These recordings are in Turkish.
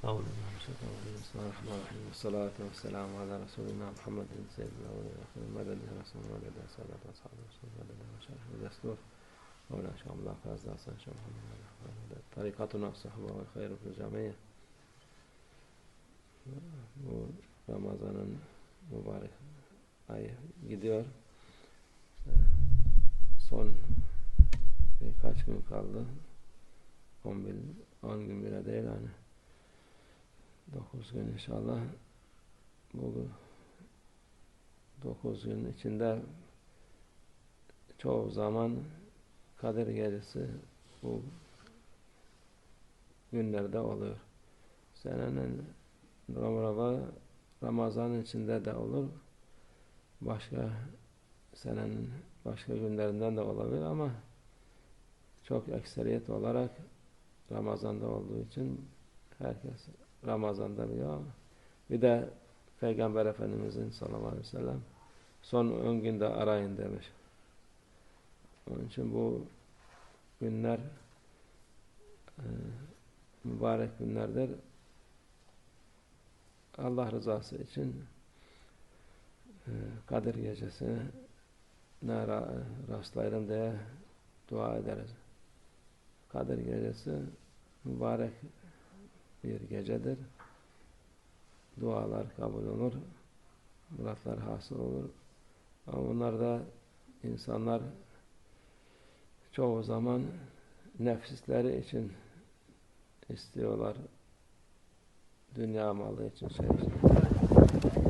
Bismillahirrahmanirrahim. Salatu ve selamu ala Resulina Muhammedin seyyidina ve nefesin mededi Resulina ve nefesin salatu ve sahabu Resulina ve nefesin ve destur ve la şamla fazla sen şamla tarikatuna sahba ve hayru fil camiye bu Ramazan'ın mübarek ay gidiyor son birkaç gün kaldı 11 10 gün bile değil hani 9 gün inşallah. Bu 9 gün içinde çoğu zaman Kadir Gecesi bu günlerde oluyor. Senenin Ramazan içinde de olur. Başka senenin başka günlerinden de olabilir ama çok ekseriyet olarak Ramazan'da olduğu için herkes Ramazan'da biliyor. Bir de Peygamber Efendimizin sallallahu aleyhi ve sellem son 10 günde arayın demiş. Onun için bu günler e, mübarek günlerdir. Allah rızası için e, Kadir Gecesi ne rastlayalım diye dua ederiz. Kadir Gecesi mübarek bir gecedir. Dualar kabul olur. Muratlar hasıl olur. Ama bunlarda insanlar çoğu zaman nefisleri için istiyorlar. Dünya malı için şey için.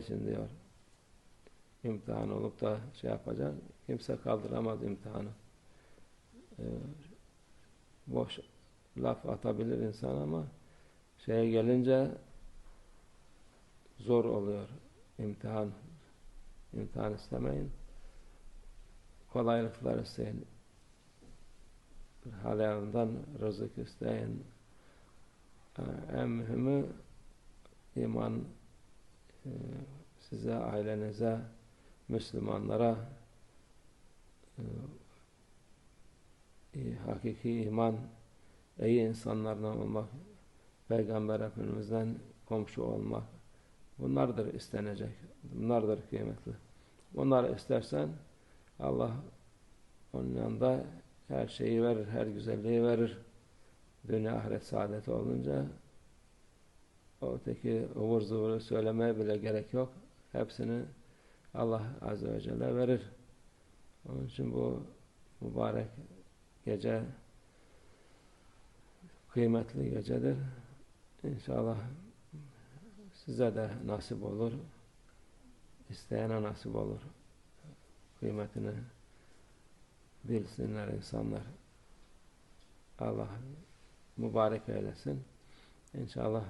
Seçin diyor. İmtihan olup da şey yapacak. Kimse kaldıramaz imtihanı. Ee, boş laf atabilir insan ama şeye gelince zor oluyor imtihan. İmtihan istemeyin. Kolaylıklar isteyin. Halalından rızık isteyin. Ee, en mühimi iman size, ailenize, Müslümanlara e, hakiki iman, iyi insanlardan olmak, Peygamber Efendimiz'den komşu olmak, bunlardır istenecek, bunlardır kıymetli. Bunları istersen Allah onun yanında her şeyi verir, her güzelliği verir. Dünya ahiret saadeti olunca öteki ıvır zıvırı söylemeye bile gerek yok. Hepsini Allah Azze ve Celle verir. Onun için bu mübarek gece kıymetli gecedir. İnşallah size de nasip olur. İsteyene nasip olur. Kıymetini bilsinler insanlar. Allah mübarek eylesin. İnşallah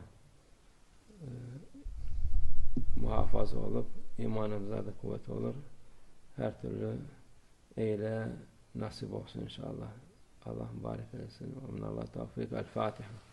muhafaza olup imanımıza da kuvvet olur. Her türlü eyle nasip olsun inşallah. Allah mübarek etsin. Allah tavfik. El Fatiha.